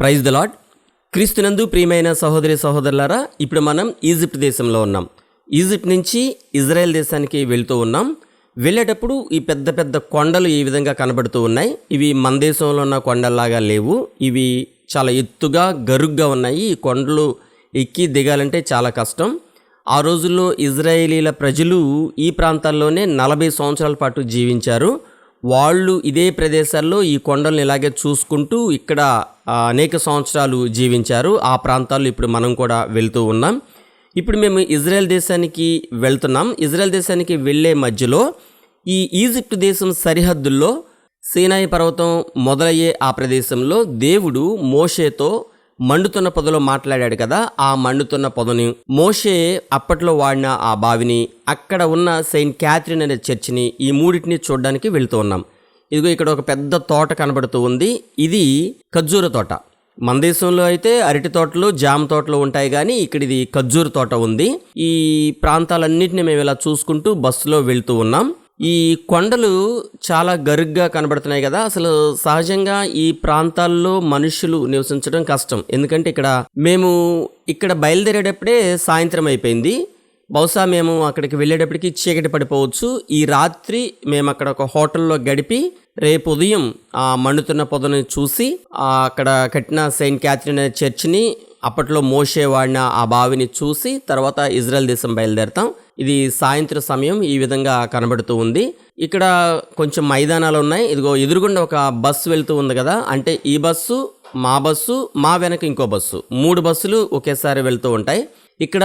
Praise the lord క్రీస్తునందు ప్రియమైన సహోదరి సహోదరులారా ఇప్పుడు మనం ఈజిప్ట్ దేశంలో ఉన్నాం. ఈజిప్ట్ నుంచి ఇజ్రాయెల్ దేశానికి వెళ్తూ ఉన్నాం. వెళ్ళేటప్పుడు ఈ పెద్ద పెద్ద కొండలు ఈ విధంగా కనబడుతూ ఉన్నాయి. ఇవి మన దేశంలో ఉన్న కొండల్లాగా లేవు. ఇవి చాలా ఎత్తుగా గరుగ్గా ఉన్నాయి. ఈ కొండలు ఎక్కి దిగాలంటే చాలా కష్టం. ఆ రోజుల్లో ఇజ్రాయేలీల ప్రజలు ఈ ప్రాంతాల్లోనే నలభై సంవత్సరాల పాటు జీవించారు. వాళ్ళు ఇదే ప్రదేశాల్లో ఈ కొండల్ని ఇలాగే చూసుకుంటూ ఇక్కడ అనేక సంవత్సరాలు జీవించారు. ఆ ప్రాంతాల్లో ఇప్పుడు మనం కూడా వెళ్తూ ఉన్నాం. ఇప్పుడు మేము ఇజ్రాయెల్ దేశానికి వెళ్తున్నాం. ఇజ్రాయెల్ దేశానికి వెళ్ళే మధ్యలో ఈ ఈజిప్ట్ దేశం సరిహద్దుల్లో సీనాయి పర్వతం మొదలయ్యే ఆ ప్రదేశంలో దేవుడు మోషేతో మండుతున్న పొదలో మాట్లాడాడు కదా ఆ మండుతున్న పొదని మోషే అప్పట్లో వాడిన ఆ బావిని అక్కడ ఉన్న సెయింట్ క్యాథరిన్ అనే చర్చిని ఈ మూడింటిని చూడడానికి వెళ్తూ ఉన్నాం. ఇదిగో ఇక్కడ ఒక పెద్ద తోట కనబడుతూ ఉంది. ఇది ఖర్జూర తోట. మన దేశంలో అయితే అరటి తోటలు జామ తోటలు ఉంటాయి కానీ ఇక్కడ ఇది ఖర్జూర తోట ఉంది. ఈ ప్రాంతాలన్నింటినీ మేము ఇలా చూసుకుంటూ బస్సులో వెళ్తూ ఉన్నాం. ఈ కొండలు చాలా గరుగ్గా కనబడుతున్నాయి కదా. అసలు సహజంగా ఈ ప్రాంతాల్లో మనుషులు నివసించడం కష్టం. ఎందుకంటే ఇక్కడ మేము ఇక్కడ బయలుదేరేటప్పుడే సాయంత్రం అయిపోయింది. బహుశా మేము అక్కడికి వెళ్ళేటప్పటికి చీకటి పడిపోవచ్చు. ఈ రాత్రి మేము అక్కడ ఒక హోటల్లో గడిపి రేపు ఉదయం ఆ మండుతున్న పొదను చూసి అక్కడ కట్టిన సెయింట్ క్యాథరిన్ చర్చిని అప్పట్లో మోసే వాడిన ఆ బావిని చూసి తర్వాత ఇజ్రాయెల్ దేశం బయలుదేరతాం. ఇది సాయంత్రం సమయం ఈ విధంగా కనబడుతూ ఉంది. ఇక్కడ కొంచెం మైదానాలు ఉన్నాయి. ఇదిగో ఎదురుగుండా ఒక బస్సు వెళ్తూ ఉంది కదా. అంటే ఈ బస్సు మా బస్సు మా వెనక ఇంకో బస్సు. మూడు బస్సులు ఒకేసారి వెళ్తూ ఉంటాయి. ఇక్కడ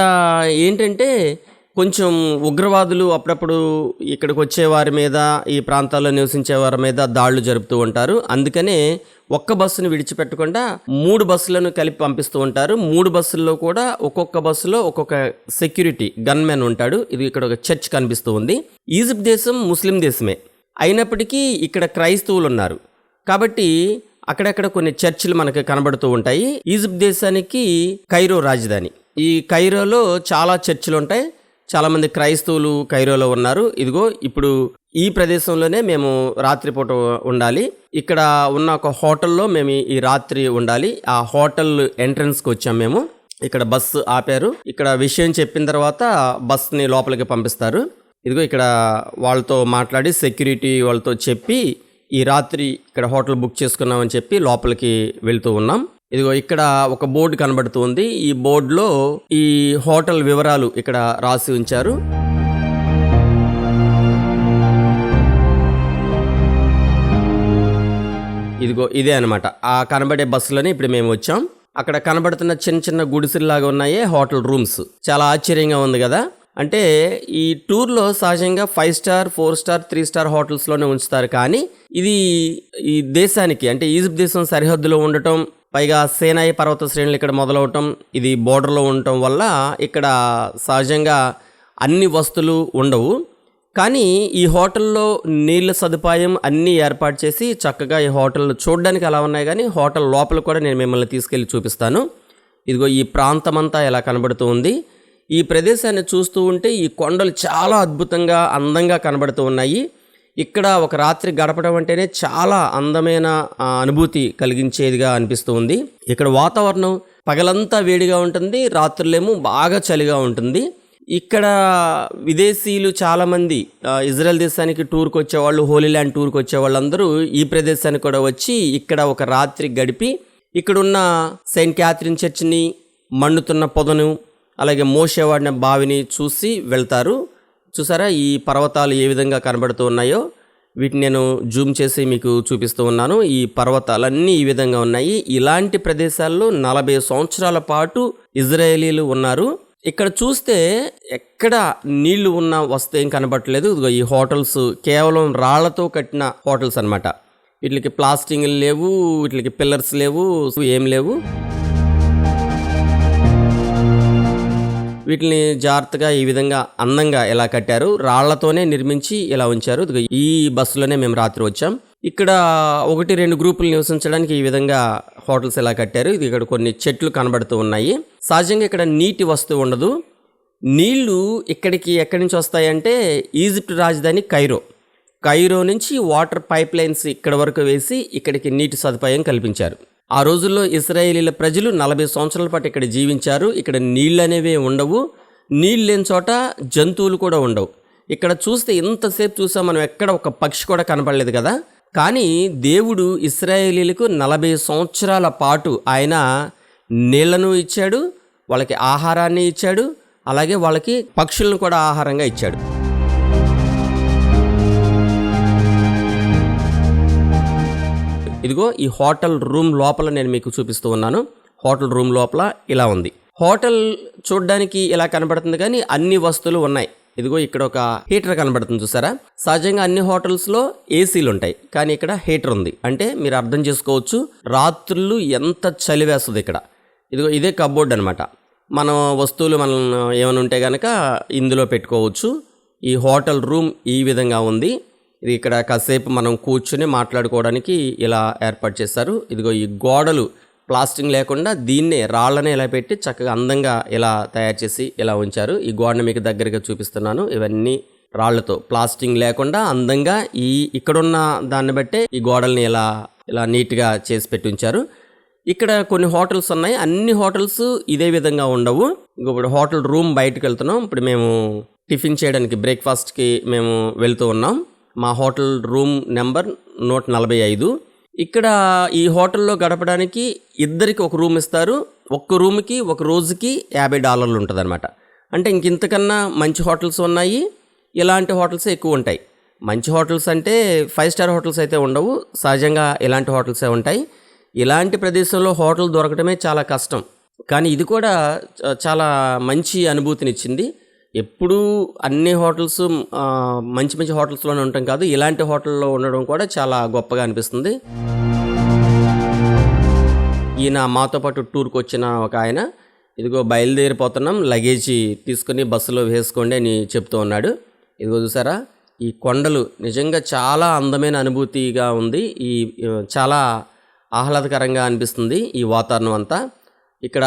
ఏంటంటే కొంచెం ఉగ్రవాదులు అప్పుడప్పుడు ఇక్కడికి వచ్చే వారి మీద ఈ ప్రాంతాల్లో నివసించే వారి మీద దాడులు జరుపుతూ ఉంటారు. అందుకనే ఒక్క బస్సును విడిచిపెట్టకుండా మూడు బస్సులను కలిపి పంపిస్తూ ఉంటారు. మూడు బస్సుల్లో కూడా ఒక్కొక్క బస్సులో ఒక్కొక్క సెక్యూరిటీ గన్మెన్ ఉంటాడు. ఇది ఇక్కడ ఒక చర్చ్ కనిపిస్తూ ఉంది. ఈజిప్ట్ దేశం ముస్లిం దేశమే. అయినప్పటికీ ఇక్కడ క్రైస్తవులు ఉన్నారు. కాబట్టి అక్కడక్కడ కొన్ని చర్చిలు మనకు కనబడుతూ ఉంటాయి. ఈజిప్ట్ దేశానికి కైరో రాజధాని. ఈ కైరోలో చాలా చర్చిలు ఉంటాయి చాలామంది క్రైస్తవులు కైరోలో ఉన్నారు. ఇదిగో ఇప్పుడు ఈ ప్రదేశంలోనే మేము రాత్రిపూట ఉండాలి. ఇక్కడ ఉన్న ఒక హోటల్లో మేము ఈ రాత్రి ఉండాలి. ఆ హోటల్ ఎంట్రన్స్కి వచ్చాం మేము. ఇక్కడ బస్సు ఆపారు. ఇక్కడ విషయం చెప్పిన తర్వాత బస్ని లోపలికి పంపిస్తారు. ఇదిగో ఇక్కడ వాళ్ళతో మాట్లాడి సెక్యూరిటీ వాళ్ళతో చెప్పి ఈ రాత్రి ఇక్కడ హోటల్ బుక్ చేసుకున్నామని చెప్పి లోపలికి వెళ్తూ ఉన్నాం. ఇదిగో ఇక్కడ ఒక బోర్డు కనబడుతుంది. ఈ బోర్డులో ఈ హోటల్ వివరాలు ఇక్కడ రాసి ఉంచారు. ఇదిగో ఇదే అనమాట ఆ కనబడే బస్సులోనే ఇప్పుడు మేము వచ్చాం. అక్కడ కనబడుతున్న చిన్న చిన్న గుడిసెల్లాగా ఉన్నాయే హోటల్ రూమ్స్. చాలా ఆశ్చర్యంగా ఉంది కదా? అంటే ఈ టూర్లో సహజంగా five star four star three star హోటల్స్లోనే ఉంచుతారు. కానీ ఇది ఈ దేశానికి అంటే ఈజిప్ట్ దేశం సరిహద్దులో ఉండటం పైగా సేనాయి పర్వత శ్రేణులు ఇక్కడ మొదలవటం ఇది బోర్డర్లో ఉండటం వల్ల ఇక్కడ సహజంగా అన్ని వస్తువులు ఉండవు. కానీ ఈ హోటల్లో నీళ్ళ సదుపాయం అన్నీ ఏర్పాటు చేసి చక్కగా ఈ హోటల్ చూడడానికి అలా ఉన్నాయి. కానీ హోటల్ లోపల కూడా నేను మిమ్మల్ని తీసుకెళ్ళి చూపిస్తాను. ఇదిగో ఈ ప్రాంతమంతా ఎలా కనబడుతూ ఉంది. ఈ ప్రదేశాన్ని చూస్తూ ఉంటే ఈ కొండలు చాలా అద్భుతంగా అందంగా కనబడుతూ ఉన్నాయి. ఇక్కడ ఒక రాత్రి గడపడం అంటేనే చాలా అందమైన అనుభూతి కలిగించేదిగా అనిపిస్తూ ఉంది. ఇక్కడ వాతావరణం పగలంతా వేడిగా ఉంటుంది రాత్రులేమో బాగా చలిగా ఉంటుంది. ఇక్కడ విదేశీయులు చాలామంది ఇజ్రాయెల్ దేశానికి టూర్కి వచ్చేవాళ్ళు హోలీల్యాండ్ టూర్కి వచ్చేవాళ్ళందరూ ఈ ప్రదేశానికి కూడా వచ్చి ఇక్కడ ఒక రాత్రి గడిపి ఇక్కడున్న సెయింట్ క్యాథరిన్ చర్చిని మండుతున్న పొదను అలాగే మోసేవాడిన బావిని చూసి వెళ్తారు. చూసారా? ఈ పర్వతాలు ఏ విధంగా కనబడుతూ ఉన్నాయో వీటిని నేను జూమ్ చేసి మీకు చూపిస్తూ ఉన్నాను. ఈ పర్వతాలన్నీ ఈ విధంగా ఉన్నాయి. ఇలాంటి ప్రదేశాల్లో నలభై సంవత్సరాల పాటు ఇజ్రాయేలీలు ఉన్నారు. ఇక్కడ చూస్తే ఎక్కడ నీళ్ళు ఉన్న వస్తే ఏం కనబడట్లేదు. ఇదిగో ఈ హోటల్స్ కేవలం రాళ్ళతో కట్టిన హోటల్స్ అన్నమాట. వీటికి ప్లాస్టింగ్ లేవు వీటికి పిల్లర్స్ లేవు ఏం లేవు. వీటిని జాగ్రత్తగా ఈ విధంగా అందంగా ఎలా కట్టారు? రాళ్ళతోనే నిర్మించి ఇలా ఉంచారు. ఈ బస్సులోనే మేము రాత్రి వచ్చాం. ఇక్కడ ఒకటి రెండు గ్రూపులు నివసించడానికి ఈ విధంగా హోటల్స్ ఎలా కట్టారు? ఇది ఇక్కడ కొన్ని చెట్లు కనబడుతూ ఉన్నాయి. సహజంగా ఇక్కడ నీటి వస్తువు ఉండదు. నీళ్ళు ఇక్కడికి ఎక్కడి నుంచి వస్తాయంటే ఈజిప్ట్ రాజధాని కైరో. కైరో నుంచి వాటర్ పైప్ లైన్స్ ఇక్కడ వరకు వేసి ఇక్కడికి నీటి సదుపాయం కల్పించారు. ఆ రోజుల్లో ఇస్రాయేలీల ప్రజలు నలభై సంవత్సరాల పాటు ఇక్కడ జీవించారు. ఇక్కడ నీళ్ళు అనేవి ఉండవు. నీళ్ళు లేని చోట జంతువులు కూడా ఉండవు. ఇక్కడ చూస్తే ఇంతసేపు చూసాం మనం ఎక్కడ ఒక పక్షి కూడా కనపడలేదు కదా? కానీ దేవుడు ఇస్రాయేలీలకు నలభై సంవత్సరాల పాటు ఆయన నీళ్ళను ఇచ్చాడు వాళ్ళకి ఆహారాన్ని ఇచ్చాడు అలాగే వాళ్ళకి పక్షులను కూడా ఆహారంగా ఇచ్చాడు. ఇదిగో ఈ హోటల్ రూమ్ లోపల నేను మీకు చూపిస్తూ ఉన్నాను. హోటల్ రూమ్ లోపల ఇలా ఉంది. హోటల్ చూడడానికి ఇలా కనబడుతుంది కానీ అన్ని వస్తువులు ఉన్నాయి. ఇదిగో ఇక్కడ ఒక హీటర్ కనబడుతుంది చూసారా? సహజంగా అన్ని హోటల్స్లో ఏసీలు ఉంటాయి. కానీ ఇక్కడ హీటర్ ఉంది. అంటే మీరు అర్థం చేసుకోవచ్చు రాత్రులు ఎంత చలి వేస్తుంది ఇక్కడ. ఇదిగో ఇదే కబోర్డ్ అనమాట మన వస్తువులు మనం ఏమైనా ఉంటే కనుక ఇందులో పెట్టుకోవచ్చు. ఈ హోటల్ రూమ్ ఈ విధంగా ఉంది. ఇక్కడ కాసేపు మనం కూర్చుని మాట్లాడుకోవడానికి ఇలా ఏర్పాటు చేశారు. ఇదిగో ఈ గోడలు ప్లాస్టింగ్ లేకుండా దీన్నే రాళ్ళనే ఇలా పెట్టి చక్కగా అందంగా ఇలా తయారు చేసి ఇలా ఉంచారు. ఈ గోడను మీకు దగ్గరగా చూపిస్తున్నాను. ఇవన్నీ రాళ్ళతో ప్లాస్టింగ్ లేకుండా అందంగా ఈ ఇక్కడున్న దాన్ని బట్టే ఈ గోడల్ని ఇలా ఇలా నీట్గా చేసి పెట్టి ఉంచారు. ఇక్కడ కొన్ని హోటల్స్ ఉన్నాయి. అన్ని హోటల్స్ ఇదే విధంగా ఉండవు. ఇప్పుడు హోటల్ రూమ్ బయటకు వెళ్తున్నాం. ఇప్పుడు మేము టిఫిన్ చేయడానికి బ్రేక్ఫాస్ట్కి మేము వెళ్తూ ఉన్నాం. మా హోటల్ రూమ్ నెంబర్ నూట నలభై ఐదు. ఇక్కడ ఈ హోటల్లో గడపడానికి ఇద్దరికి ఒక రూమ్ ఇస్తారు. ఒక్క రూమ్కి ఒక రోజుకి యాభై డాలర్లు ఉంటుంది అనమాట అంటే ఇంక ఇంతకన్నా మంచి హోటల్స్ ఉన్నాయి. ఇలాంటి హోటల్స్ ఎక్కువ ఉంటాయి. మంచి హోటల్స్ అంటే ఫైవ్ స్టార్ హోటల్స్ అయితే ఉండవు. సహజంగా ఇలాంటి హోటల్సే ఉంటాయి. ఇలాంటి ప్రదేశంలో హోటల్ దొరకడమే చాలా కష్టం. కానీ ఇది కూడా చాలా మంచి అనుభూతినిచ్చింది. ఎప్పుడూ అన్ని హోటల్స్ మంచి మంచి హోటల్స్లోనే ఉంటాం కాదు ఇలాంటి హోటల్లో ఉండడం కూడా చాలా గొప్పగా అనిపిస్తుంది. ఈయన మాతో పాటు టూర్కి వచ్చిన ఒక ఆయన ఇదిగో బయలుదేరిపోతున్నాం లగేజీ తీసుకుని బస్సులో వేసుకోండి అని చెప్తూ ఉన్నాడు. ఇదిగో చూసారా ఈ కొండలు నిజంగా చాలా అందమైన అనుభూతిగా ఉంది. ఈ చాలా ఆహ్లాదకరంగా అనిపిస్తుంది ఈ వాతావరణం అంతా. ఇక్కడ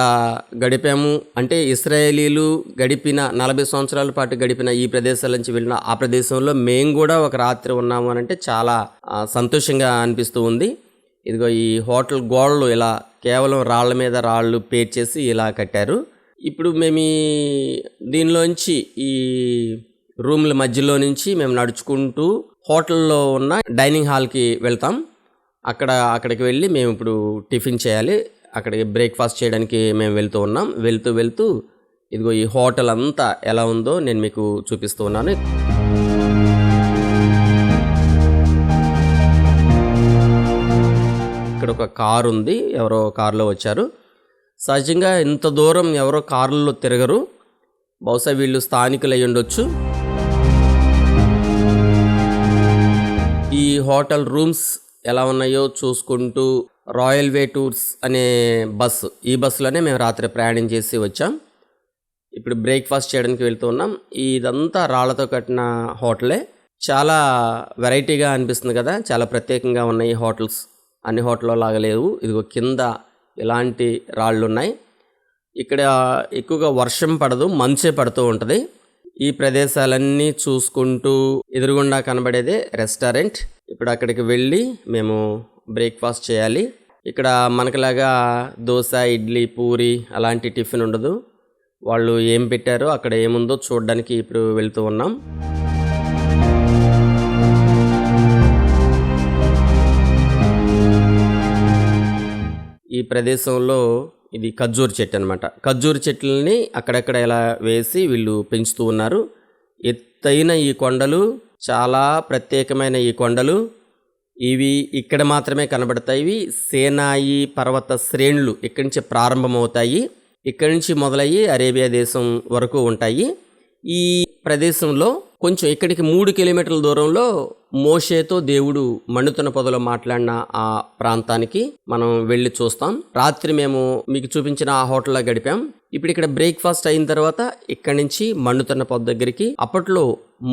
గడిపాము. అంటే ఇస్రాయేలీలు గడిపిన నలభై సంవత్సరాల పాటు గడిపిన ఈ ప్రదేశాల నుంచి వెళ్ళిన ఆ ప్రదేశంలో మేము కూడా ఒక రాత్రి ఉన్నాము అని అంటే చాలా సంతోషంగా అనిపిస్తూ ఉంది. ఇదిగో ఈ హోటల్ గోడలు ఇలా కేవలం రాళ్ళ మీద రాళ్ళు పేర్చేసి ఇలా కట్టారు. ఇప్పుడు మేము దీనిలోంచి ఈ రూమ్ల మధ్యలో నుంచి మేము నడుచుకుంటూ హోటల్లో ఉన్న డైనింగ్ హాల్కి వెళ్తాం. అక్కడ అక్కడికి వెళ్ళి మేము ఇప్పుడు టిఫిన్ చేయాలి. అక్కడికి బ్రేక్ఫాస్ట్ చేయడానికి మేము వెళ్తూ ఉన్నాం. వెళ్తూ వెళ్తూ ఇదిగో ఈ హోటల్ అంతా ఎలా ఉందో నేను మీకు చూపిస్తూ ఉన్నాను. ఇక్కడ ఒక కారు ఉంది. ఎవరో కారులో వచ్చారు. సహజంగా ఇంత దూరం ఎవరో కారులో తిరగరు. బహుశా వీళ్ళు స్థానికులు అయి ఉండొచ్చు. ఈ హోటల్ రూమ్స్ ఎలా ఉన్నాయో చూసుకుంటూ రాయల్ వే టూర్స్ అనే బస్సు ఈ బస్సులోనే మేము రాత్రి ప్రయాణం చేసి వచ్చాం. ఇప్పుడు బ్రేక్ఫాస్ట్ చేయడానికి వెళ్తూ ఉన్నాం. ఇదంతా రాళ్ళతో కట్టిన హోటలే. చాలా వెరైటీగా అనిపిస్తుంది కదా. చాలా ప్రత్యేకంగా ఉన్నాయి ఈ హోటల్స్. అన్ని హోటల్లో లాగా లేవు. ఇదిగో కింద ఇలాంటి రాళ్ళు ఉన్నాయి ఇక్కడ ఎక్కువగా వర్షం పడదు మంచే పడుతూ ఉంటుంది. ఈ ప్రదేశాలన్నీ చూసుకుంటూ ఎదురుగుండా కనబడేదే రెస్టారెంట్. ఇప్పుడు అక్కడికి వెళ్ళి మేము బ్రేక్ఫాస్ట్ చేయాలి. ఇక్కడ మనకులాగా దోశ ఇడ్లీ పూరి అలాంటి టిఫిన్ ఉండదు. వాళ్ళు ఏం పెట్టారో అక్కడ ఏముందో చూడడానికి ఇప్పుడు వెళ్తూ ఉన్నాం. ఈ ప్రదేశంలో ఇది ఖర్జూర్ చెట్టు అనమాట ఖర్జూర్ చెట్లని అక్కడక్కడ ఇలా వేసి వీళ్ళు పెంచుతూ ఉన్నారు. ఎత్తైన ఈ కొండలు చాలా ప్రత్యేకమైన ఈ కొండలు. ఇవి ఇక్కడ మాత్రమే కనబడతాయి. ఇవి సేనాయి పర్వత శ్రేణులు ఇక్కడి నుంచి ప్రారంభమవుతాయి. ఇక్కడి నుంచి మొదలయ్యి అరేబియా దేశం వరకు ఉంటాయి. ఈ ప్రదేశంలో కొంచెం ఇక్కడికి మూడు కిలోమీటర్ల దూరంలో మోషేతో దేవుడు మండుతున్న పొదలో మాట్లాడిన ఆ ప్రాంతానికి మనం వెళ్ళి చూస్తాం. రాత్రి మేము మీకు చూపించిన ఆ హోటల్లో గడిపాం. ఇప్పుడు ఇక్కడ బ్రేక్ఫాస్ట్ అయిన తర్వాత ఇక్కడి నుంచి మండుతున్న పొద దగ్గరికి అప్పట్లో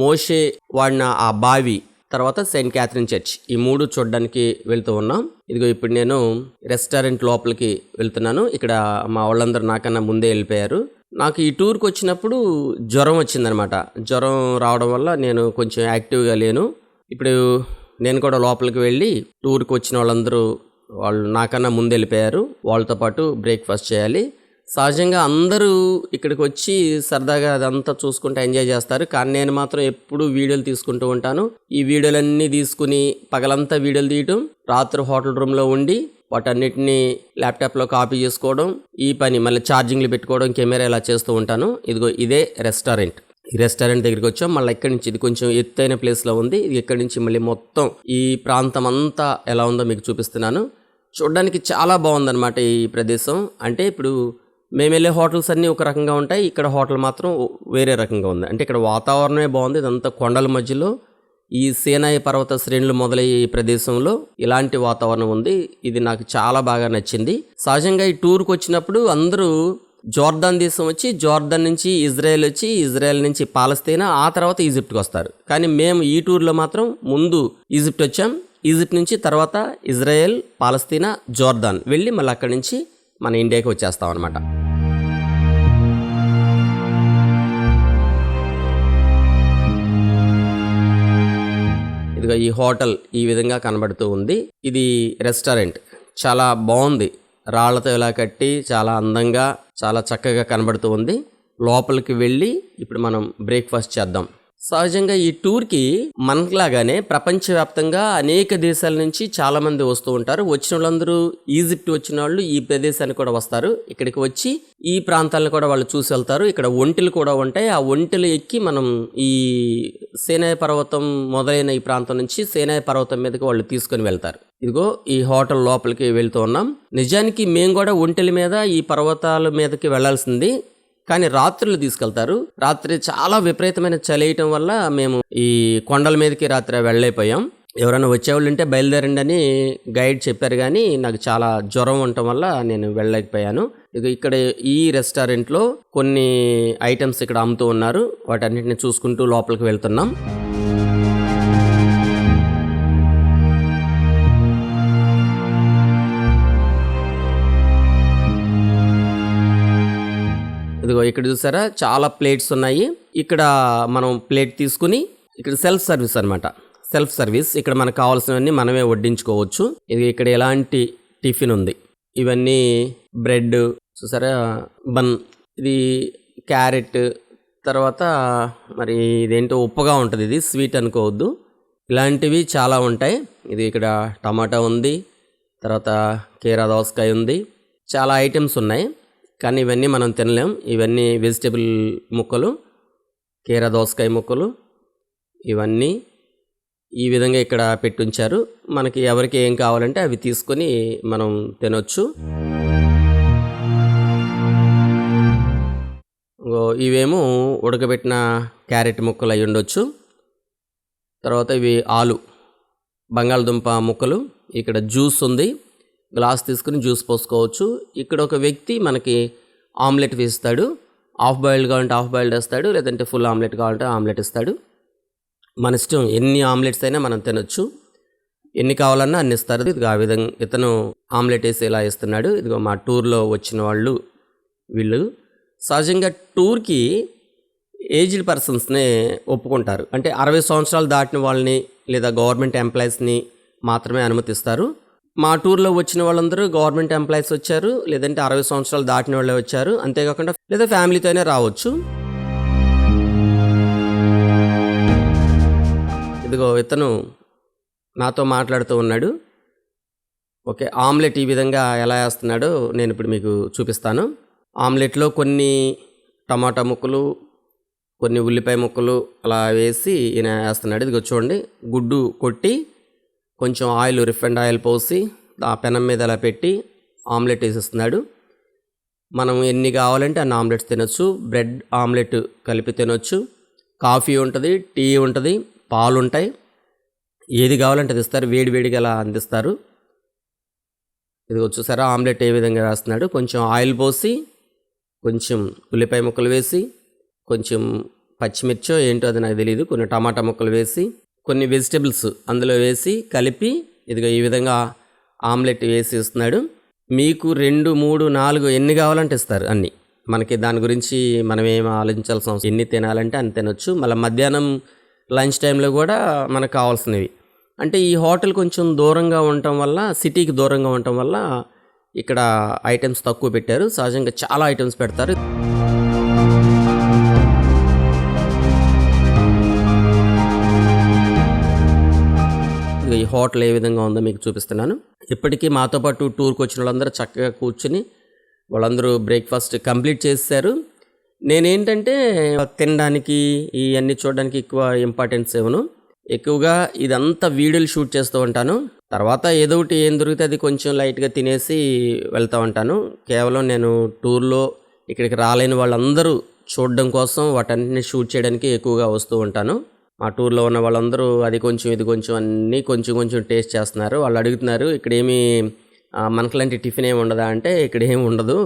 మోషే వాడిన ఆ బావి తర్వాత సెయింట్ క్యాథరిన్ చర్చ్. ఈ మూడు చూడడానికి వెళ్తూ ఉన్నాం. ఇదిగో ఇప్పుడు నేను రెస్టారెంట్ లోపలికి వెళ్తున్నాను. ఇక్కడ మా వాళ్ళందరూ నాకన్నా ముందే వెళ్ళిపోయారు. నాకు ఈ టూర్కి వచ్చినప్పుడు జ్వరం వచ్చిందనమాట. జ్వరం రావడం వల్ల నేను కొంచెం యాక్టివ్గా లేను. ఇప్పుడు నేను కూడా లోపలికి వెళ్ళి టూర్కి వచ్చిన వాళ్ళందరూ వాళ్ళు నాకన్నా ముందు వెళ్ళిపోయారు. వాళ్ళతో పాటు బ్రేక్ఫాస్ట్ చేయాలి. సహజంగా అందరూ ఇక్కడికి వచ్చి సరదాగా అదంతా చూసుకుంటూ ఎంజాయ్ చేస్తారు. కానీ నేను మాత్రం ఎప్పుడూ వీడియోలు తీసుకుంటూ ఉంటాను. ఈ వీడియోలన్నీ తీసుకుని పగలంతా వీడియోలు తీయటం రాత్రి హోటల్ రూమ్లో ఉండి వాటన్నిటిని ల్యాప్టాప్లో కాపీ చేసుకోవడం ఈ పని మళ్ళీ ఛార్జింగ్లు పెట్టుకోవడం కెమెరా ఇలా చేస్తూ ఉంటాను. ఇదిగో ఇదే రెస్టారెంట్. ఈ రెస్టారెంట్ దగ్గరికి వచ్చాం. మళ్ళీ ఇక్కడి నుంచి ఇది కొంచెం ఎత్తైన ప్లేస్లో ఉంది. ఇది ఇక్కడి నుంచి మళ్ళీ మొత్తం ఈ ప్రాంతం అంతా ఎలా ఉందో మీకు చూపిస్తున్నాను. చూడడానికి చాలా బాగుందన్నమాట ఈ ప్రదేశం. అంటే ఇప్పుడు మేము వెళ్ళే హోటల్స్ అన్నీ ఒక రకంగా ఉంటాయి. ఇక్కడ హోటల్ మాత్రం వేరే రకంగా ఉంది. అంటే ఇక్కడ వాతావరణమే బాగుంది. ఇదంతా కొండల మధ్యలో ఈ సేనాయి పర్వత శ్రేణులు మొదలయ్యే ఈ ప్రదేశంలో ఇలాంటి వాతావరణం ఉంది. ఇది నాకు చాలా బాగా నచ్చింది. సహజంగా ఈ టూర్కి వచ్చినప్పుడు అందరూ జోర్దాన్ దేశం వచ్చి జోర్దాన్ నుంచి ఇజ్రాయెల్ వచ్చి ఇజ్రాయెల్ నుంచి పాలస్తీనా ఆ తర్వాత ఈజిప్ట్కి వస్తారు. కానీ మేము ఈ టూర్లో మాత్రం ముందు ఈజిప్ట్ వచ్చాం. ఈజిప్ట్ నుంచి తర్వాత ఇజ్రాయెల్ పాలస్తీనా జోర్దాన్ వెళ్ళి మళ్ళీ అక్కడి నుంచి మన ఇండియాకి వచ్చేస్తాం అనమాట ఇదిగో ఈ హోటల్ ఈ విధంగా కనబడుతూ ఉంది. ఇది రెస్టారెంట్. చాలా బాగుంది. రాళ్ళతో ఇలా కట్టి చాలా అందంగా చాలా చక్కగా కనబడుతూ ఉంది. లోపలికి వెళ్ళి ఇప్పుడు మనం బ్రేక్ఫాస్ట్ చేద్దాం. సహజంగా ఈ టూర్కి మనలాగానే ప్రపంచవ్యాప్తంగా అనేక దేశాల నుంచి చాలామంది వస్తూ ఉంటారు. వచ్చిన వాళ్ళందరూ ఈజిప్ట్ వచ్చిన వాళ్ళు ఈ ప్రదేశానికి కూడా వస్తారు. ఇక్కడికి వచ్చి ఈ ప్రాంతాలను కూడా వాళ్ళు చూసి వెళ్తారు. ఇక్కడ ఒంటెలు కూడా ఉంటాయి. ఆ ఒంటెలు ఎక్కి మనం ఈ సేనాయ పర్వతం మొదలైన ఈ ప్రాంతం నుంచి సేనాయ పర్వతం మీదకి వాళ్ళు తీసుకొని వెళ్తారు. ఇదిగో ఈ హోటల్ లోపలికి వెళ్తూ ఉన్నాం. నిజానికి మేము కూడా ఒంటెల మీద ఈ పర్వతాల మీదకి వెళ్ళాల్సింది కానీ రాత్రులు తీసుకెళ్తారు. రాత్రి చాలా విపరీతమైన చలియటం వల్ల మేము ఈ కొండల మీదకి రాత్రి వెళ్ళైపోయాం ఎవరైనా వచ్చేవాళ్ళు ఉంటే బయలుదేరండి అని గైడ్ చెప్పారు కానీ నాకు చాలా జ్వరం ఉండటం వల్ల నేను వెళ్ళలేకపోయాను. ఇక ఇక్కడ ఈ రెస్టారెంట్లో కొన్ని ఐటమ్స్ ఇక్కడ అమ్ముతూ ఉన్నారు. వాటన్నిటిని చూసుకుంటూ లోపలికి వెళ్తున్నాం. ఇదిగో ఇక్కడ చూసారా? చాలా ప్లేట్స్ ఉన్నాయి. ఇక్కడ మనం ప్లేట్ తీసుకుని ఇక్కడ సెల్ఫ్ సర్వీస్ అన్నమాట. సెల్ఫ్ సర్వీస్ ఇక్కడ మనకు కావాల్సినవన్నీ మనమే వడ్డించుకోవచ్చు. ఇది ఇక్కడ ఎలాంటి టిఫిన్ ఉంది? ఇవన్నీ బ్రెడ్ చూసారా? బన్. ఇది క్యారెట్. తర్వాత మరి ఇదేంటో ఉప్పగా ఉంటుంది ఇది. స్వీట్ అనుకోవద్దు. ఇలాంటివి చాలా ఉంటాయి. ఇది ఇక్కడ టమాటా ఉంది. తర్వాత కీరా దోసకాయ ఉంది. చాలా ఐటమ్స్ ఉన్నాయి. కానీ ఇవన్నీ మనం తినలేం. ఇవన్నీ వెజిటబుల్ ముక్కలు కీరా దోసకాయ ముక్కలు ఇవన్నీ ఈ విధంగా ఇక్కడ పెట్టి ఉంచారు మనకి ఎవరికి ఏం కావాలంటే అవి తీసుకొని మనం తినొచ్చు. ఇవేమో ఉడకబెట్టిన క్యారెట్ ముక్కలు అయి ఉండొచ్చు. తర్వాత ఇవి ఆలు బంగాళదుంప ముక్కలు. ఇక్కడ జ్యూస్ ఉంది. గ్లాస్ తీసుకుని జ్యూస్ పోసుకోవచ్చు. ఇక్కడ ఒక వ్యక్తి మనకి ఆమ్లెట్ వేస్తాడు. హాఫ్ బాయిల్డ్ కావాలంటే హాఫ్ బాయిల్డ్ వేస్తాడు. లేదంటే ఫుల్ ఆమ్లెట్ కావాలంటే ఆమ్లెట్ ఇస్తాడు. మన ఇష్టం ఎన్ని ఆమ్లెట్స్ అయినా మనం తినొచ్చు. ఎన్ని కావాలన్నా అన్ని ఇస్తారు. ఇది ఆ విధంగా ఇతను ఆమ్లెట్ వేసి ఇలా ఇస్తున్నాడు ఇదిగో మా టూర్లో వచ్చిన వాళ్ళు వీళ్ళు. సహజంగా టూర్కి ఏజ్డ్ పర్సన్స్నే ఒప్పుకుంటారు. అంటే అరవై సంవత్సరాలు దాటిన వాళ్ళని లేదా గవర్నమెంట్ ఎంప్లాయీస్ని మాత్రమే అనుమతిస్తారు. మా టూర్లో వచ్చిన వాళ్ళందరూ గవర్నమెంట్ ఎంప్లాయీస్ వచ్చారు లేదంటే అరవై సంవత్సరాలు దాటిన వాళ్ళే వచ్చారు. అంతేకాకుండా లేదా ఫ్యామిలీతోనే రావచ్చు. ఇదిగో ఇతను నాతో మాట్లాడుతూ ఉన్నాడు. ఓకే ఆమ్లెట్ ఈ విధంగా ఎలా వేస్తున్నాడో నేను ఇప్పుడు మీకు చూపిస్తాను. ఆమ్లెట్లో కొన్ని టమాటా ముక్కలు కొన్ని ఉల్లిపాయ ముక్కలు అలా వేసి ఈయన వేస్తున్నాడు. ఇదిగో చూడండి గుడ్డు కొట్టి కొంచెం ఆయిల్ రిఫైండ్ ఆయిల్ పోసి ఆ పెనం మీద అలా పెట్టి ఆమ్లెట్ వేసేస్తున్నాడు. మనం ఎన్ని కావాలంటే అన్ని ఆమ్లెట్స్ తినొచ్చు. బ్రెడ్ ఆమ్లెట్ కలిపి తినొచ్చు. కాఫీ ఉంటుంది టీ ఉంటుంది పాలు ఉంటాయి. ఏది కావాలంటే అది ఇస్తారు. వేడి వేడిగా అలా అందిస్తారు. ఇది వచ్చేసారా ఆమ్లెట్ ఏ విధంగా వేస్తున్నాడు కొంచెం ఆయిల్ పోసి కొంచెం ఉల్లిపాయ ముక్కలు వేసి కొంచెం పచ్చిమిర్చో ఏంటో అది నాకు తెలియదు కొన్ని టమాటా ముక్కలు వేసి కొన్ని వెజిటబుల్స్ అందులో వేసి కలిపి ఇదిగో ఈ విధంగా ఆమ్లెట్ వేసి ఇస్తున్నాడు. మీకు రెండు మూడు నాలుగు ఎన్ని కావాలంటే ఇస్తారు అన్ని. మనకి దాని గురించి మనం ఏం ఆలోచించాల్సిన అవసరం ఎన్ని తినాలంటే అన్ని తినొచ్చు. మళ్ళీ మధ్యాహ్నం లంచ్ టైంలో కూడా మనకు కావాల్సినవి. అంటే ఈ హోటల్ కొంచెం దూరంగా ఉండటం వల్ల సిటీకి దూరంగా ఉండటం వల్ల ఇక్కడ ఐటమ్స్ తక్కువ పెట్టారు. సహజంగా చాలా ఐటమ్స్ పెడతారు. ఈ హోటల్ ఏ విధంగా ఉందో మీకు చూపిస్తున్నాను. ఇప్పటికీ మాతో పాటు టూర్కి వచ్చిన వాళ్ళందరూ చక్కగా కూర్చుని వాళ్ళందరూ బ్రేక్ఫాస్ట్ కంప్లీట్ చేశారు. నేనేంటంటే తినడానికి ఇవన్నీ చూడడానికి ఎక్కువ ఇంపార్టెన్స్ ఇవ్వను. ఎక్కువగా ఇదంతా వీడియోలు షూట్ చేస్తూ ఉంటాను. తర్వాత ఏదో ఒకటి ఏం దొరికితే అది కొంచెం లైట్గా తినేసి వెళ్తూ ఉంటాను. కేవలం నేను టూర్లో ఇక్కడికి రాలేని వాళ్ళందరూ చూడడం కోసం వాటన్నిటిని షూట్ చేయడానికి ఎక్కువగా వస్తూ ఉంటాను. మా టూర్లో ఉన్న వాళ్ళందరూ అది కొంచెం ఇది కొంచెం అన్నీ కొంచెం కొంచెం టేస్ట్ చేస్తున్నారు. వాళ్ళు అడుగుతున్నారు ఇక్కడ ఏమి మనకులాంటి టిఫిన్ ఏమి ఉండదా? అంటే ఇక్కడ ఏమి ఉండదు.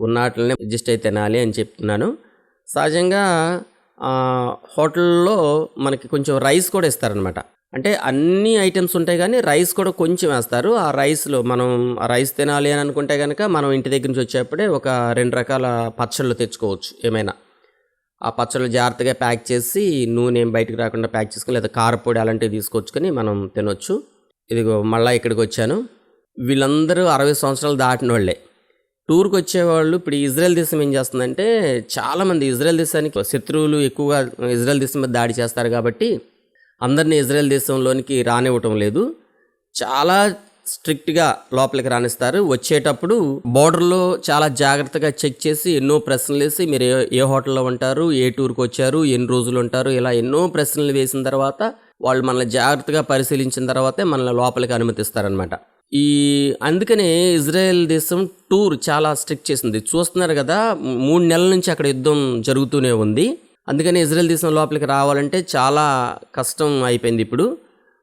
ఉన్న వాటిని అడ్జస్ట్ అయితే తినాలి అని చెప్తున్నాను. సహజంగా హోటల్లో మనకి కొంచెం రైస్ కూడా ఇస్తారనమాట. అంటే అన్ని ఐటమ్స్ ఉంటాయి కానీ రైస్ కూడా కొంచెం వేస్తారు. ఆ రైస్లో మనం ఆ రైస్ తినాలి అని అనుకుంటే కనుక మనం ఇంటి దగ్గర నుంచి వచ్చేప్పుడే ఒక రెండు రకాల పచ్చళ్ళు తెచ్చుకోవచ్చు ఏమైనా. ఆ పచ్చళ్ళు జాగ్రత్తగా ప్యాక్ చేసి నూనె ఏం బయటకు రాకుండా ప్యాక్ చేసుకుని లేదా కారపొడి అలాంటివి తీసుకొచ్చుకొని మనం తినొచ్చు. ఇదిగో మళ్ళీ ఇక్కడికి వచ్చాను. వీళ్ళందరూ అరవై సంవత్సరాలు దాటిన వాళ్ళే. టూర్కి వచ్చేవాళ్ళు ఇప్పుడు ఇజ్రాయెల్ దేశం ఏం చేస్తుందంటే చాలామంది ఇజ్రాయెల్ దేశానికి శత్రువులు ఎక్కువగా ఇజ్రాయెల్ దేశం మీద దాడి చేస్తారు కాబట్టి అందరినీ ఇజ్రాయెల్ దేశంలోనికి రానివ్వటం లేదు. చాలా స్ట్రిక్ట్గా లోపలికి రాణిస్తారు వచ్చేటప్పుడు బోర్డర్లో చాలా జాగ్రత్తగా చెక్ చేసి ఎన్నో ప్రశ్నలు వేసి మీరు ఏ హోటల్లో ఉంటారు ఏ టూర్కి వచ్చారు ఎన్ని రోజులు ఉంటారు ఇలా ఎన్నో ప్రశ్నలు వేసిన తర్వాత వాళ్ళు మనల్ని జాగ్రత్తగా పరిశీలించిన తర్వాతే మనల్ని లోపలికి అనుమతిస్తారనమాట ఈ అందుకనే ఇజ్రాయెల్ దేశం టూర్ చాలా స్ట్రిక్ట్ చేసింది. చూస్తున్నారు కదా మూడు నెలల నుంచి అక్కడ యుద్ధం జరుగుతూనే ఉంది. అందుకని ఇజ్రాయెల్ దేశం లోపలికి రావాలంటే చాలా కష్టం అయిపోయింది ఇప్పుడు.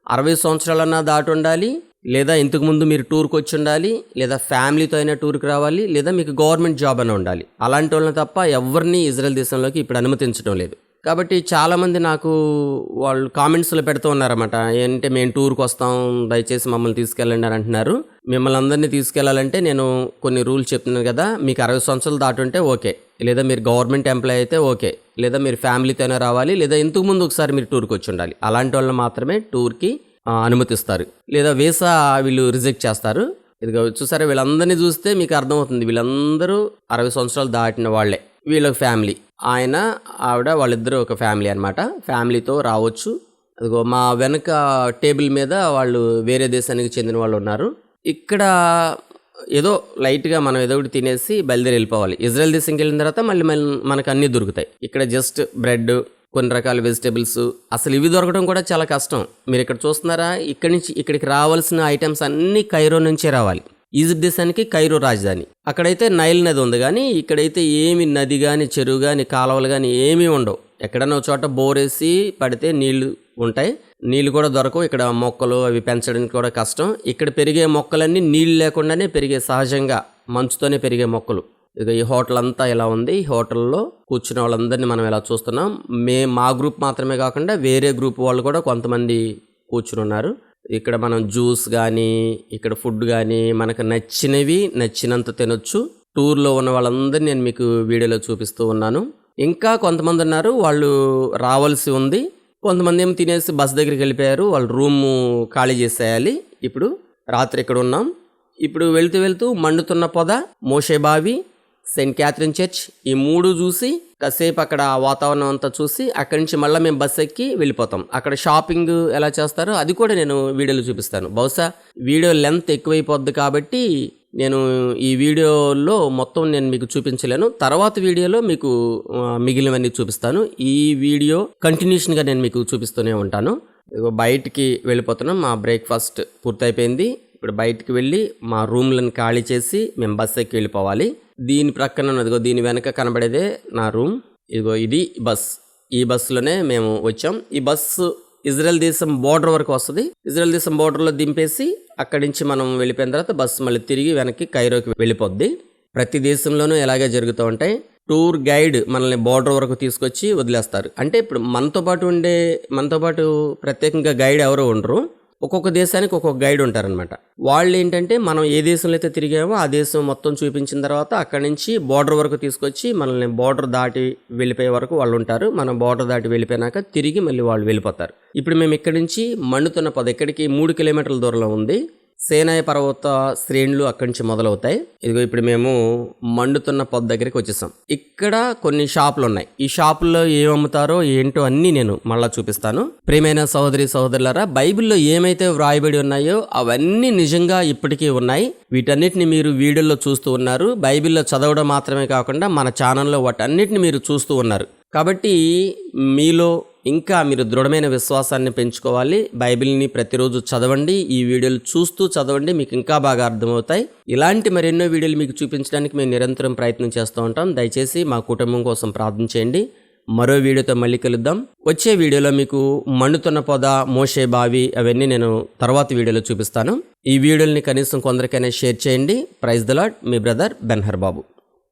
అరవై సంవత్సరాలన్నా దాటి ఉండాలి. లేదా ఇంతకుముందు మీరు టూర్కి వచ్చి ఉండాలి లేదా ఫ్యామిలీతో అయినా టూర్కి రావాలి లేదా మీకు గవర్నమెంట్ జాబ్ అని ఉండాలి. అలాంటి వాళ్ళని తప్ప ఎవరిని ఇజ్రాయెల్ దేశంలోకి ఇప్పుడు అనుమతించడం లేదు. కాబట్టి చాలామంది నాకు వాళ్ళు కామెంట్స్లో పెడుతూ ఉన్నారన్నమాట. ఏంటంటే మేము టూర్కి వస్తాం దయచేసి మమ్మల్ని తీసుకెళ్ళండి అని అంటున్నారు. మిమ్మల్ని అందరినీ తీసుకెళ్ళాలంటే నేను కొన్ని రూల్స్ చెప్తున్నాను కదా మీకు అరవై సంవత్సరాలు దాటుంటే ఓకే. లేదా మీరు గవర్నమెంట్ ఎంప్లాయ్ అయితే ఓకే. లేదా మీరు ఫ్యామిలీతోనే రావాలి లేదా ఇంతకు ముందు ఒకసారి మీరు టూర్కి వచ్చి ఉండాలి. అలాంటి వాళ్ళని మాత్రమే టూర్కి అనుమతిస్తారు. లేదా వీసా వీళ్ళు రిజెక్ట్ చేస్తారు. ఇదిగో చూసారా వీళ్ళందరినీ చూస్తే మీకు అర్థమవుతుంది. వీళ్ళందరూ అరవై సంవత్సరాలు దాటిన వాళ్ళే. వీళ్ళ ఫ్యామిలీ. ఆయన ఆవిడ వాళ్ళిద్దరూ ఒక ఫ్యామిలీ అనమాట ఫ్యామిలీతో రావచ్చు. అదిగో మా వెనక టేబుల్ మీద వాళ్ళు వేరే దేశానికి చెందిన వాళ్ళు ఉన్నారు. ఇక్కడ ఏదో లైట్గా మనం ఏదో ఒకటి తినేసి బయలుదేరి వెళ్ళిపోవాలి. ఇజ్రాయెల్ దేశంకి వెళ్ళిన తర్వాత మళ్ళీ మళ్ళీ మనకు అన్నీ దొరుకుతాయి. ఇక్కడ జస్ట్ బ్రెడ్ కొన్ని రకాల వెజిటేబుల్స్. అసలు ఇవి దొరకడం కూడా చాలా కష్టం. మీరు ఇక్కడ చూస్తున్నారా? ఇక్కడి నుంచి ఇక్కడికి రావాల్సిన ఐటమ్స్ అన్నీ కైరో నుంచే రావాలి. ఈజిప్ట్ దేశానికి కైరో రాజధాని. అక్కడైతే నైల్ నది ఉంది కానీ ఇక్కడైతే ఏమి నది కానీ చెరువు కానీ కాలువలు కానీ ఏమీ ఉండవు. ఎక్కడన్నా చోట బోరేసి పడితే నీళ్ళు ఉంటాయి. నీళ్ళు కూడా దొరకవు. ఇక్కడ మొక్కలు అవి పెంచడానికి కూడా కష్టం. ఇక్కడ పెరిగే మొక్కలన్నీ నీళ్ళు లేకుండానే పెరిగే సహజంగా మంచుతోనే పెరిగే మొక్కలు. ఇక ఈ హోటల్ అంతా ఇలా ఉంది? ఈ హోటల్లో కూర్చున్న వాళ్ళందరినీ మనం ఇలా చూస్తున్నాం? మే మా గ్రూప్ మాత్రమే కాకుండా వేరే గ్రూప్ వాళ్ళు కూడా కొంతమంది కూర్చుని ఉన్నారు ఇక్కడ మనం జ్యూస్ కానీ ఇక్కడ ఫుడ్ కానీ మనకు నచ్చినవి నచ్చినంత తినొచ్చు. టూర్లో ఉన్న వాళ్ళందరినీ నేను మీకు వీడియోలో చూపిస్తూ ఉన్నాను. ఇంకా కొంతమంది ఉన్నారు వాళ్ళు రావాల్సి ఉంది. కొంతమంది ఏమో తినేసి బస్ దగ్గరికి వెళ్ళిపోయారు. వాళ్ళు రూమ్ ఖాళీ చేసేయాలి. ఇప్పుడు రాత్రి ఇక్కడ ఉన్నాం. ఇప్పుడు వెళ్తూ వెళ్తూ మండుతున్న పొద మోషే బావి సెయింట్ క్యాథరిన్ చర్చ్ ఈ మూడు చూసి కాసేపు అక్కడ వాతావరణం అంతా చూసి అక్కడి నుంచి మళ్ళీ మేము బస్ ఎక్కి వెళ్ళిపోతాం. అక్కడ షాపింగ్ ఎలా చేస్తారో అది కూడా నేను వీడియోలో చూపిస్తాను. బహుశా వీడియో లెంత్ ఎక్కువైపోద్ది కాబట్టి నేను ఈ వీడియోలో మొత్తం నేను మీకు చూపించలేను. తర్వాత వీడియోలో మీకు మిగిలినవన్నీ చూపిస్తాను. ఈ వీడియో కంటిన్యూషన్గా నేను మీకు చూపిస్తూనే ఉంటాను. బయటికి వెళ్ళిపోతున్నాం. మా బ్రేక్ఫాస్ట్ పూర్తయిపోయింది. ఇప్పుడు బయటికి వెళ్ళి మా రూమ్లను ఖాళీ చేసి మేము బస్ ఎక్కి వెళ్ళిపోవాలి. దీని ప్రక్కన ఉన్నదిగో దీని వెనక కనబడేదే నా రూమ్. ఇదిగో ఇది బస్. ఈ బస్సులోనే మేము వచ్చాం. ఈ బస్సు ఇజ్రాయెల్ దేశం బోర్డర్ వరకు వస్తుంది. ఇజ్రాయెల్ దేశం బోర్డర్లో దింపేసి అక్కడి నుంచి మనం వెళ్ళిపోయిన తర్వాత బస్సు మళ్ళీ తిరిగి వెనక్కి కైరోకి వెళ్ళిపోద్ది. ప్రతి దేశంలోనూ ఎలాగే జరుగుతూ ఉంటాయి. టూర్ గైడ్ మనల్ని బోర్డర్ వరకు తీసుకొచ్చి వదిలేస్తారు. అంటే ఇప్పుడు మనతో పాటు ఉండే మనతో పాటు ప్రత్యేకంగా గైడ్ ఎవరు ఉండరు. ఒక్కొక్క దేశానికి ఒక్కొక్క గైడ్ ఉంటారనమాట వాళ్ళు ఏంటంటే మనం ఏ దేశంలో అయితే తిరిగామో ఆ దేశం మొత్తం చూపించిన తర్వాత అక్కడి నుంచి బార్డర్ వరకు తీసుకొచ్చి మనల్ని బార్డర్ దాటి వెళ్ళిపోయే వరకు వాళ్ళు ఉంటారు మనం బార్డర్ దాటి వెళ్ళిపోయినాక తిరిగి మళ్ళీ వాళ్ళు వెళ్ళిపోతారు. ఇప్పుడు మేము ఇక్కడి నుంచి మండుతున్న పద ఇక్కడికి మూడు కిలోమీటర్ల దూరంలో ఉంది. సేనాయ పర్వత శ్రేణులు అక్కడి నుంచి మొదలవుతాయి. ఇదిగో ఇప్పుడు మేము మండుతున్న పొద్దు దగ్గరికి వచ్చేసాం. ఇక్కడ కొన్ని షాపులు ఉన్నాయి. ఈ షాపుల్లో ఏం అమ్ముతారో ఏంటో అన్నీ నేను మళ్ళా చూపిస్తాను. ప్రియమైన సహోదరి సహోదరులారా బైబిల్లో ఏమైతే వ్రాయబడి ఉన్నాయో అవన్నీ నిజంగా ఇప్పటికీ ఉన్నాయి. వీటన్నిటిని మీరు వీడియోలో చూస్తూ ఉన్నారు. బైబిల్లో చదవడం మాత్రమే కాకుండా మన ఛానల్లో వాటన్నిటిని మీరు చూస్తూ ఉన్నారు. కాబట్టి మీలో ఇంకా మీరు దృఢమైన విశ్వాసాన్ని పెంచుకోవాలి. బైబిల్ని ప్రతిరోజు చదవండి. ఈ వీడియోలు చూస్తూ చదవండి. మీకు ఇంకా బాగా అర్థమవుతాయి. ఇలాంటి మరెన్నో వీడియోలు మీకు చూపించడానికి మేము నిరంతరం ప్రయత్నం చేస్తూ ఉంటాం. దయచేసి మా కుటుంబం కోసం ప్రార్థన చేయండి. మరో వీడియోతో మళ్ళీ కలుద్దాం. వచ్చే వీడియోలో మీకు మండుతున్న పొద మోసే బావి అవన్నీ నేను తర్వాత వీడియోలో చూపిస్తాను. ఈ వీడియోని కనీసం కొందరికైనా షేర్ చేయండి. ప్రైజ్ ద లాడ్ మీ బ్రదర్ బెన్హర్ బాబు